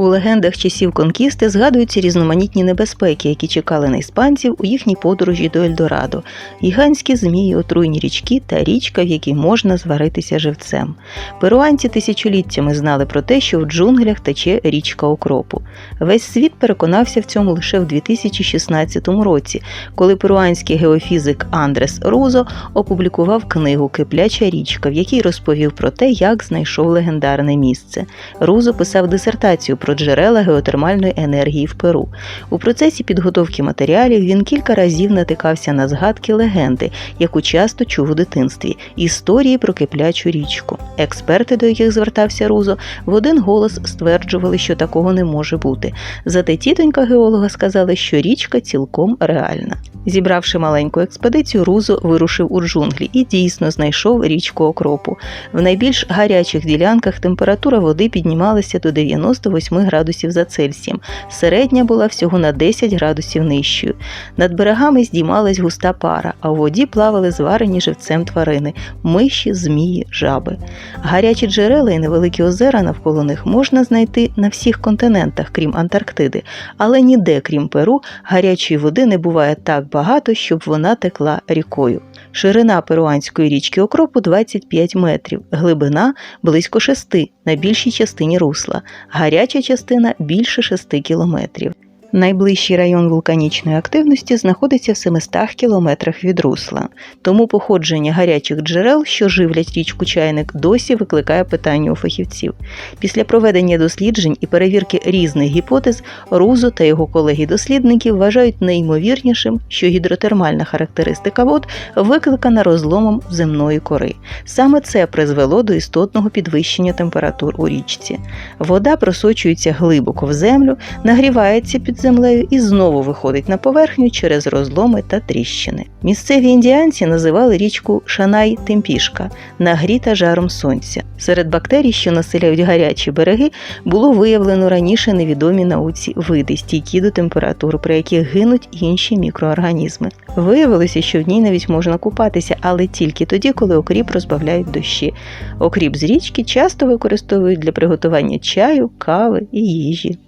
У легендах часів конкісти згадуються різноманітні небезпеки, які чекали на іспанців у їхній подорожі до Ельдорадо, гігантські змії, отруйні річки та річка, в якій можна зваритися живцем. Перуанці тисячоліттями знали про те, що в джунглях тече річка окропу. Весь світ переконався в цьому лише в 2016 році, коли перуанський геофізик Андрес Рузо опублікував книгу Кипляча річка, в якій розповів про те, як знайшов легендарне місце. Рузо писав дисертацію про джерела геотермальної енергії в Перу. У процесі підготовки матеріалів він кілька разів натикався на згадки легенди, яку часто чув у дитинстві історії про киплячу річку. Експерти, до яких звертався Рузо, в один голос стверджували, що такого не може бути. Зате тітонька геолога сказала, що річка цілком реальна. Зібравши маленьку експедицію, Рузо вирушив у джунглі і дійсно знайшов річку окропу. В найбільш гарячих ділянках температура води піднімалася до 98 градусів за Цельсієм. Середня була всього на 10 градусів нижчою. Над берегами здіймалась густа пара, а у воді плавали зварені живцем тварини миші, змії, жаби. Гарячі джерела і невеликі озера навколо них можна знайти на всіх континентах, крім Антарктиди, але ніде, крім Перу, гарячої води не буває так багато, щоб вона текла рікою. Ширина перуанської річки окропу 25 метрів, глибина близько 6 на більшій частині русла, гаряча частина більше 6 кілометрів. Найближчий район вулканічної активності знаходиться в 700 кілометрах від русла, тому походження гарячих джерел, що живлять річку чайник, досі викликає питання у фахівців. Після проведення досліджень і перевірки різних гіпотез, Рузо та його колеги-дослідники вважають неймовірнішим, що гідротермальна характеристика вод викликана розломом земної кори. Саме це призвело до істотного підвищення температур у річці. Вода просочується глибоко в землю, нагрівається землею і знову виходить на поверхню через розломи та тріщини. Місцеві індіанці називали річку Шанай Темпішка, нагріта жаром сонця. Серед бактерій, що населяють гарячі береги, було виявлено раніше невідомі науці види, стійкі до температур, при яких гинуть інші мікроорганізми. Виявилося, що в ній навіть можна купатися, але тільки тоді, коли окріп розбавляють дощі. Окріп з річки часто використовують для приготування чаю, кави і їжі.